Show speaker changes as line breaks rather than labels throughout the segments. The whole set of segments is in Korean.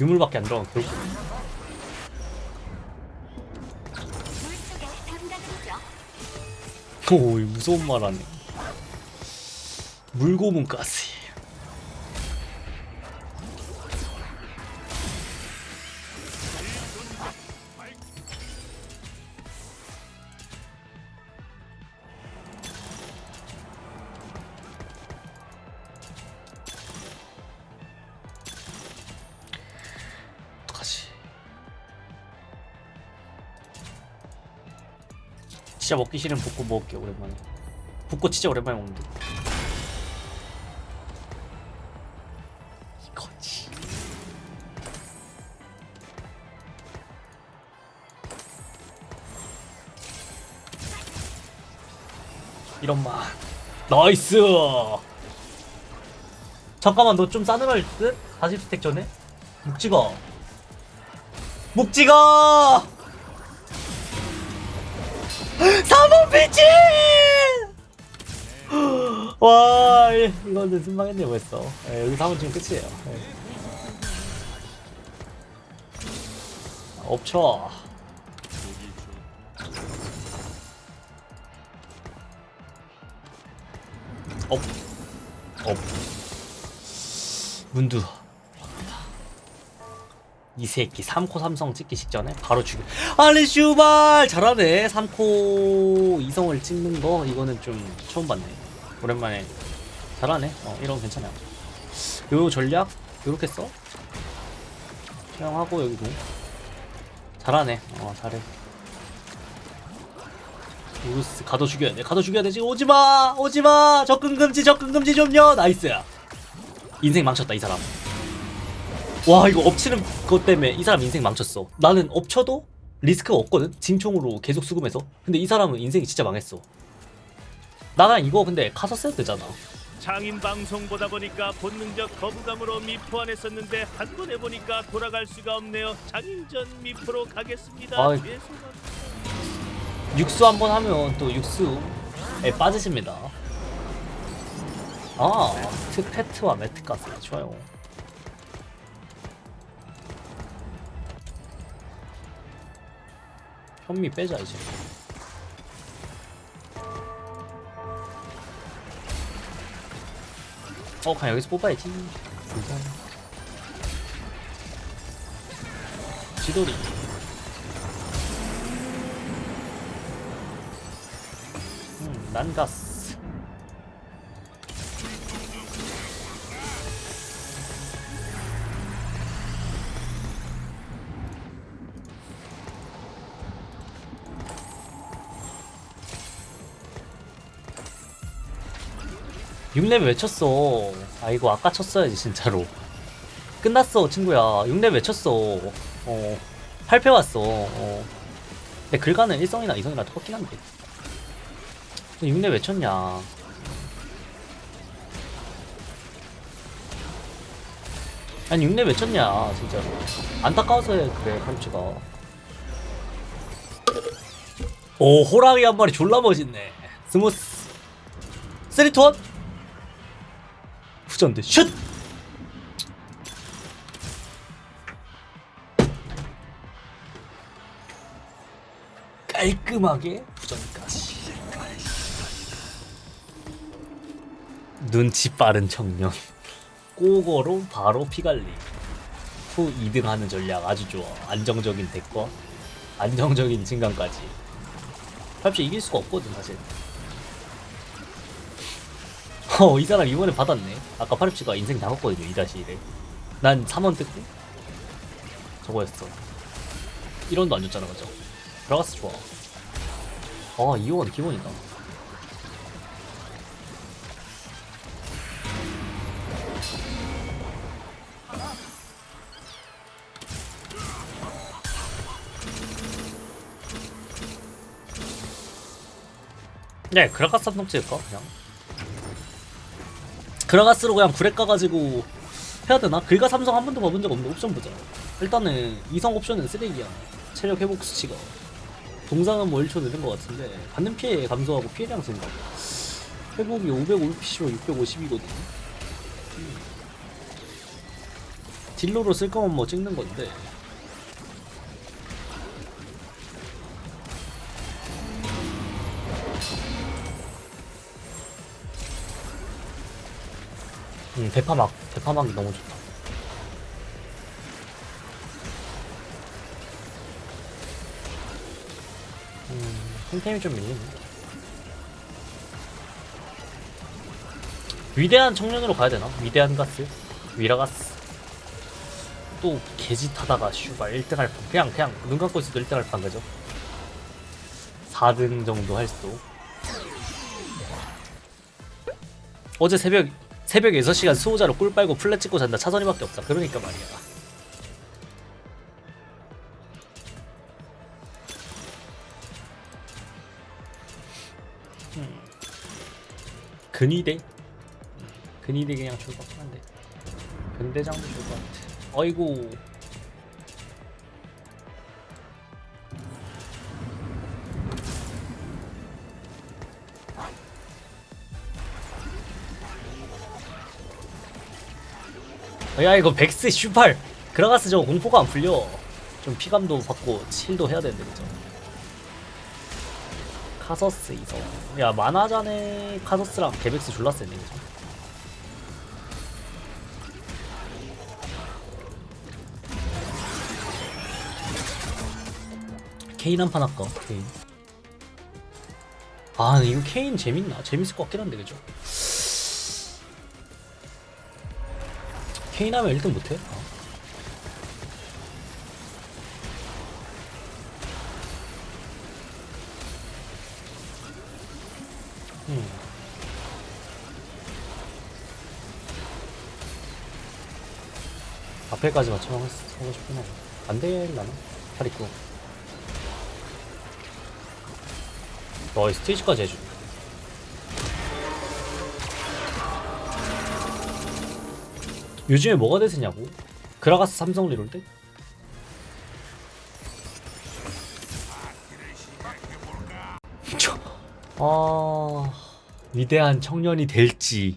유물밖에 안 들어간 결국. 오 무서운 말 하네 물고문 가스 진짜 먹기 싫은 볶고 먹을게 오랜만에. 볶고 진짜 오랜만에 먹는데. 이거지. 이런 맛. 나이스! 잠깐만 너 좀 싸늘할 듯? 40스택 전에? 묵지가. 묵지가 3번 피치! 와, 이- 이거는 순망했네 벌써. 예, 여기서 한번 지금 끝이에요. 예. 엎쳐. 업. 업. 문두. 이 새끼 3코 삼성 찍기 직전에 바로 죽여. 아니 슈발! 잘하네. 3코 이성을 찍는 거. 이거는 좀 처음 봤네. 오랜만에. 잘하네. 어 이런 거 괜찮아. 요 전략? 요렇게 써? 사용하고 여기도. 잘하네. 어 잘해. 우르스 가둬 죽여야 돼. 가둬 죽여야 돼 지금 오지마! 오지마! 접근 금지 접근 금지 좀요. 나이스 인생 망쳤다 이 사람 와 이거 엎치는 것 때문에 이 사람 인생 망쳤어 나는 엎쳐도 리스크가 없거든 진총으로 계속 수금해서 근데 이 사람은 인생이 진짜 망했어 나랑 이거 근데 카서 써도 되잖아
장인 방송 보다 보니까 본능적 거부감으로 미포 안 했었는데 한 번 해보니까 돌아갈 수가 없네요. 장인전 미포로 가겠습니다.
아이.
죄송합니다.
육수 한 번 하면 또 육수에 빠지십니다 아 스페트와 매트가스 좋아요 현미 빼자 이제. 어 그냥 여기서 뽑아야지. 진짜. 지돌이. 음, 난가스 육렙 외쳤어? 아이고 아까 쳤어야지 진짜로. 끝났어 친구야. 6렙 외쳤어? 어 8패 왔어. 어. 근데 글가는 1성이나 2성이나 똑같긴 한데. 6렙 외쳤냐? 아니 6렙 외쳤냐 진짜로. 안타까워서 해 그래 펀치가 오 호랑이 한 마리 졸라 멋있네. 스무스. 3투1 후전대 슛! 깔끔하게 후전까지 눈치 빠른 청년. 꼬거로 바로 피갈리. 후 2등하는 전략 아주 좋아. 안정적인 대권. 안정적인 진강까지. 팔찌 이길 수가 없거든 사실 어, 이 사람 이번에 받았네. 아까 파립치가 인생 나갔거든요, 2-1에. 난 3원 뜯고, 저거였어. 1원도 안 줬잖아, 맞죠? 들어갔어, 좋아. 아, 2원 기본이다. 네, 그라가스 한통 찍을까, 그냥? 그라가스로 그냥 구렉 가가지고 해야 되나? 글가 삼성 한 번도 봐본 적 없는데 옵션 보자. 일단은 이성 옵션은 쓰레기야. 체력 회복 수치가. 동상은 뭐 1초 느는 것 같은데 받는 피해 감소하고 피해량 증가. 회복이 550PC로 650이거든. 딜로로 쓸 거면 뭐 찍는 건데 음 대파막 대파막이 너무 좋다 음 힐템이 좀 밀리네 위대한 청년으로 가야 되나? 위대한 가스? 위라가스 또 개짓하다가 슈발 1등 할 판. 그냥 그냥 눈 감고 있어도 1등 할 판 그죠? 4등 정도 할 수도 어제 새벽 새벽 6시간 수호자로 꿀 빨고 플랫 찍고 잔다. 차선이밖에 없다. 그러니까 말이야. 음. 근위대? 근위대 그냥 좋을 것 같긴 한데. 근대장도 좋을 것 같아. 어이구 야 이거 백스 슈팔 그라가스 저거 공포가 안 풀려. 좀 피감도 받고 칠도 해야 되는데 그죠? 카서스 이성 야 만화전에 카서스랑 개백스 졸라 세네 그죠? 케인 한 판 할까? 케인? 아 이거 케인 재밌나? 재밌을 것 같긴 한데 그죠 케인 하면 1등 못해? 아. 음. 앞에까지 싶긴 하고 안 될라나? 팔 있고 너의 스테이지까지 해줘 요즘에 뭐가 대세냐고? 그라가스 삼성 리롤 때? 아 위대한 청년이 될지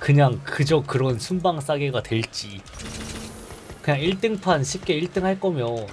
그냥 그저 그런 순방 싸게가 될지 그냥 1등판 쉽게 1등 할 거면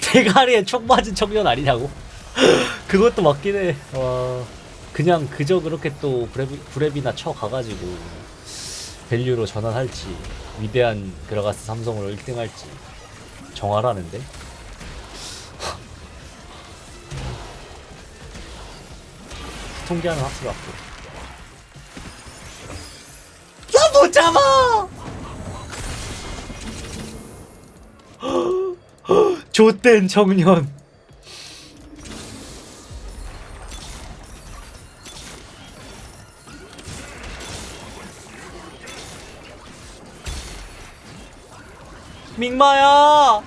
대가리에 촉 맞은 청년 아니냐고? 그것도 맞긴 해. 와, 그냥 그저 그렇게 또 브랩, 브랩이나 쳐 가가지고 밸류로 전환할지 위대한 그라가스 삼성으로 1등 할지 정하라는데. 통계하는 학습 같고. 나못 잡아! 좆된 청년. 밍마야.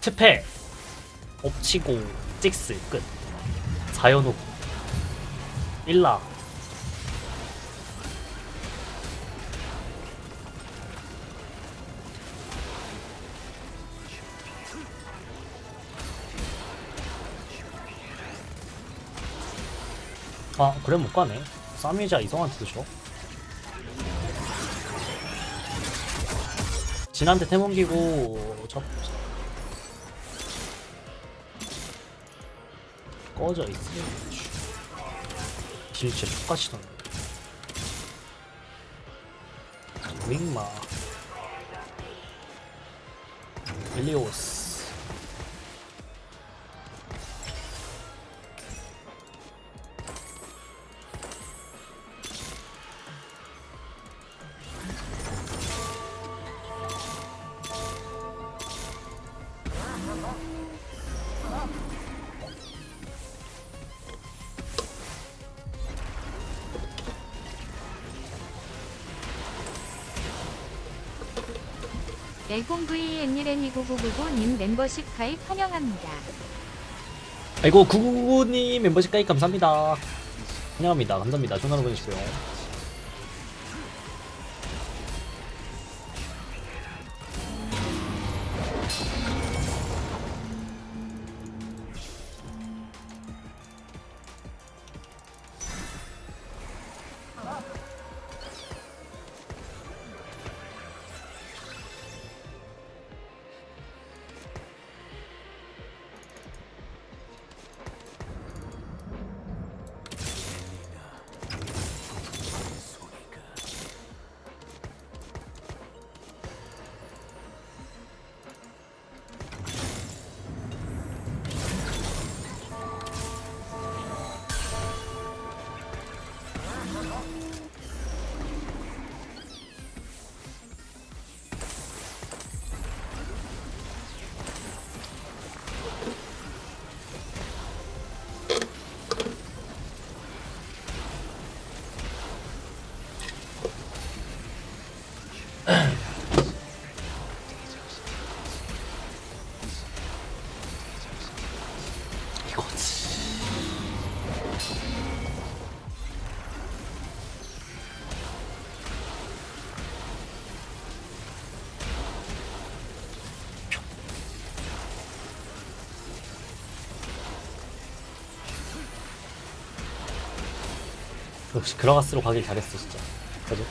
투팩 엎치고 찍스 끝. 자연호 일라. 아 그래 못 가네. 쌈이자 이성한테도 줘. 진한테 태몽기고 저 꺼져 있으면 진짜 똑같이 던데. 윙마. 멜리오스
멜콘 VN1N2999님 멤버십 가입 환영합니다.
아이고 999님 멤버십 가입 감사합니다 환영합니다 감사합니다 전화로 보내주세요 역시 그라가스로 가길 잘했어 진짜 그죠?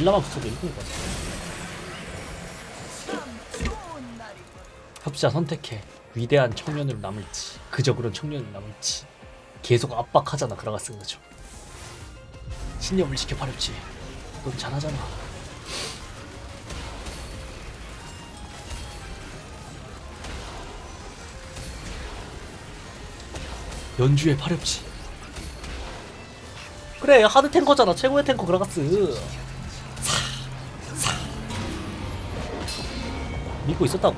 일라만 붙어도 이길 것 같아. 협자 선택해. 위대한 청년으로 남을지, 그저 그런 청년으로 남을지. 계속 압박하잖아, 그라가스 그죠? 신념을 지켜봐렵지. 넌 잘하잖아. 연주에 파렵지. 그래, 하드 탱커잖아. 최고의 탱커 그라가스. 믿고 있었다고.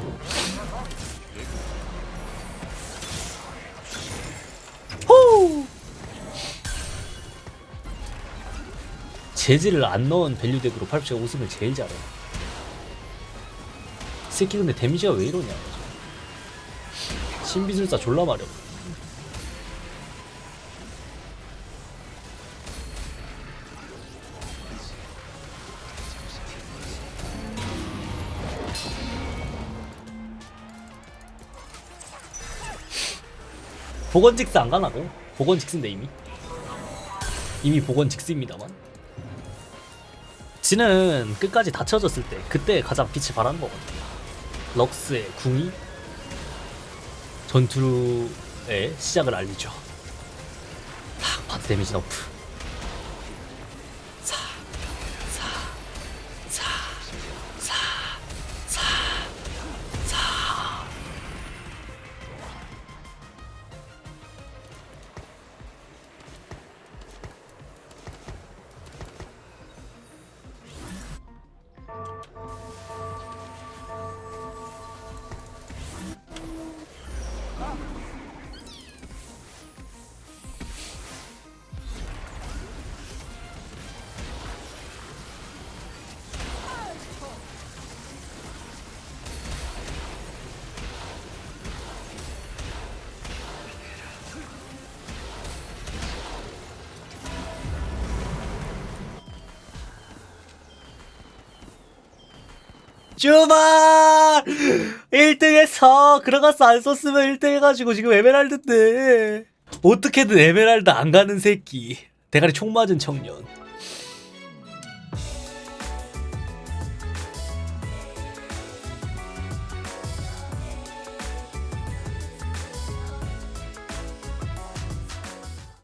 호! 재질을 안 넣은 밸류 덱으로 팔프치가 웃음을 제일 잘해. 이 새끼 근데 데미지가 왜 이러냐. 신비술사 졸라 마려. 복원 직스 안 가나고? 복원 직스인데 이미? 이미 복원 직스입니다만. 지는 끝까지 다 채워졌을 때 그때 가장 빛이 발하는 거거든 럭스의 궁이 전투의 시작을 알리죠. 딱 마x 데미지 너프 주말! 1등에서 그라가스 안 썼으면 1등 해가지고 지금 에메랄드인데. 어떻게든 에메랄드 안 가는 새끼. 대가리 총 맞은 청년